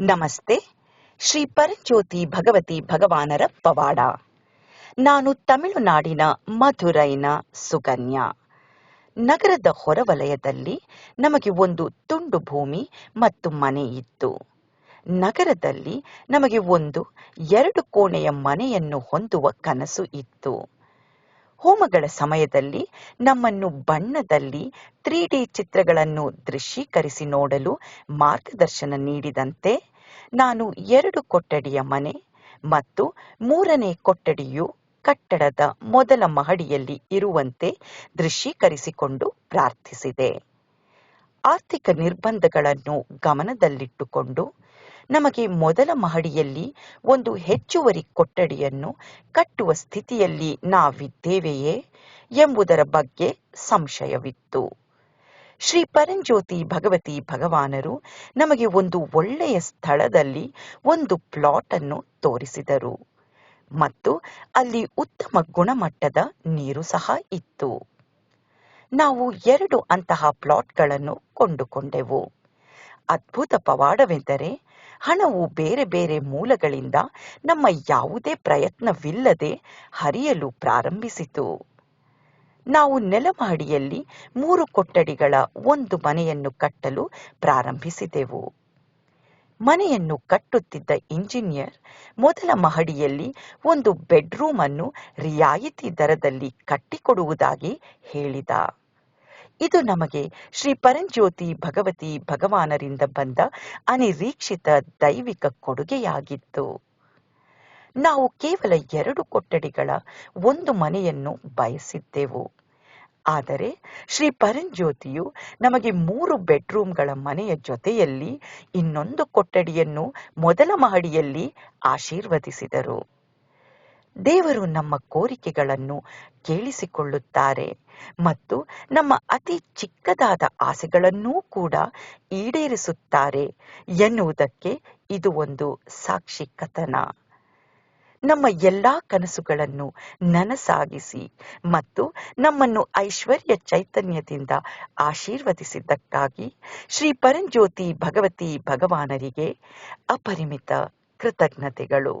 ನಮಸ್ತೆ. ಶ್ರೀ ಪರಂಜ್ಯೋತಿ ಭಗವತಿ ಭಗವಾನರ ಪವಾಡ. ನಾನು ತಮಿಳುನಾಡಿನ ಮಧುರೈನ ಸುಕನ್ಯಾ. ನಗರದ ಹೊರವಲಯದಲ್ಲಿ ನಮಗೆ ಒಂದು ತುಂಡು ಭೂಮಿ ಮತ್ತು ಮನೆ ಇತ್ತು. ನಗರದಲ್ಲಿ ನಮಗೆ ಒಂದು ಎರಡು ಕೋಣೆಯ ಮನೆಯನ್ನು ಹೊಂದುವ ಕನಸು ಇತ್ತು. ಹೋಮಗಳ ಸಮಯದಲ್ಲಿ ನಮ್ಮನ್ನು ಬಣ್ಣದಲ್ಲಿ ತ್ರೀ ಚಿತ್ರಗಳನ್ನು ದೃಶ್ಯೀಕರಿಸಿ ನೋಡಲು ಮಾರ್ಗದರ್ಶನ ನೀಡಿದಂತೆ ನಾನು ಎರಡು ಕೊಠಡಿಯ ಮನೆ ಮತ್ತು ಮೂರನೇ ಕೊಠಡಿಯು ಕಟ್ಟಡದ ಮೊದಲ ಮಹಡಿಯಲ್ಲಿ ಇರುವಂತೆ ದೃಶ್ಯೀಕರಿಸಿಕೊಂಡು ಪ್ರಾರ್ಥಿಸಿದೆ. ಆರ್ಥಿಕ ನಿರ್ಬಂಧಗಳನ್ನು ಗಮನದಲ್ಲಿಟ್ಟುಕೊಂಡು ನಮಗೆ ಮೊದಲ ಮಹಡಿಯಲ್ಲಿ ಒಂದು ಹೆಚ್ಚುವರಿ ಕೊಠಡಿಯನ್ನು ಕಟ್ಟುವ ಸ್ಥಿತಿಯಲ್ಲಿ ನಾವಿದ್ದೇವೆಯೇ ಎಂಬುದರ ಬಗ್ಗೆ ಸಂಶಯವಿತ್ತು. ಶ್ರೀ ಪರಂಜ್ಯೋತಿ ಭಗವತಿ ಭಗವಾನರು ನಮಗೆ ಒಂದು ಒಳ್ಳೆಯ ಸ್ಥಳದಲ್ಲಿ ಒಂದು ಪ್ಲಾಟ್ ಅನ್ನು ತೋರಿಸಿದರು. ಮತ್ತು ಅಲ್ಲಿ ಉತ್ತಮ ಗುಣಮಟ್ಟದ ನೀರು ಸಹ ಇತ್ತು. ನಾವು ಎರಡು ಅಂತಹ ಪ್ಲಾಟ್ಗಳನ್ನು ಕೊಂಡುಕೊಂಡೆವು. ಅದ್ಭುತ ಪವಾಡವೆಂದರೆ ಹಣವು ಬೇರೆ ಬೇರೆ ಮೂಲಗಳಿಂದ ನಮ್ಮ ಯಾವುದೇ ಪ್ರಯತ್ನವಿಲ್ಲದೆ ಹರಿಯಲು ಪ್ರಾರಂಭಿಸಿತು. ನಾವು ನೆಲಮಹಡಿಯಲ್ಲಿ ಮೂರು ಕೊಠಡಿಗಳ ಒಂದು ಮನೆಯನ್ನು ಕಟ್ಟಲು ಪ್ರಾರಂಭಿಸಿದೆವು. ಮನೆಯನ್ನು ಕಟ್ಟುತ್ತಿದ್ದ ಇಂಜಿನಿಯರ್ ಮೊದಲ ಮಹಡಿಯಲ್ಲಿ ಒಂದು ಬೆಡ್ರೂಮ್ ಅನ್ನು ರಿಯಾಯಿತಿ ದರದಲ್ಲಿ ಕಟ್ಟಿಕೊಡುವುದಾಗಿ ಹೇಳಿದ. ಇದು ನಮಗೆ ಶ್ರೀ ಪರಂಜ್ಯೋತಿ ಭಗವತಿ ಭಗವಾನರಿಂದ ಬಂದ ಅನಿರೀಕ್ಷಿತ ದೈವಿಕ ಕೊಡುಗೆಯಾಗಿತ್ತು. ನಾವು ಕೇವಲ ಎರಡು ಕೊಠಡಿಗಳ ಒಂದು ಮನೆಯನ್ನು ಬಯಸಿದ್ದೆವು. ಆದರೆ ಶ್ರೀ ಪರಂಜ್ಯೋತಿಯು ನಮಗೆ ಮೂರು ಬೆಡ್ರೂಮ್ಗಳ ಮನೆಯ ಜೊತೆಯಲ್ಲಿ ಇನ್ನೊಂದು ಕೊಠಡಿಯನ್ನು ಮೊದಲ ಮಹಡಿಯಲ್ಲಿ ಆಶೀರ್ವದಿಸಿದರು. ದೇವರು ನಮ್ಮ ಕೋರಿಕೆಗಳನ್ನು ಕೇಳಿಸಿಕೊಳ್ಳುತ್ತಾರೆ ಮತ್ತು ನಮ್ಮ ಅತಿ ಚಿಕ್ಕದಾದ ಆಸೆಗಳನ್ನೂ ಕೂಡ ಈಡೇರಿಸುತ್ತಾರೆ ಎನ್ನುವುದಕ್ಕೆ ಇದು ಒಂದು ಸಾಕ್ಷಿ ಕಥನ. ನಮ್ಮ ಎಲ್ಲಾ ಕನಸುಗಳನ್ನು ನನಸಾಗಿಸಿ ಮತ್ತು ನಮ್ಮನ್ನು ಐಶ್ವರ್ಯ ಚೈತನ್ಯದಿಂದ ಆಶೀರ್ವದಿಸಿದ್ದಕ್ಕಾಗಿ ಶ್ರೀ ಪರಂಜ್ಯೋತಿ ಭಗವತಿ ಭಗವಾನರಿಗೆ ಅಪರಿಮಿತ ಕೃತಜ್ಞತೆಗಳು.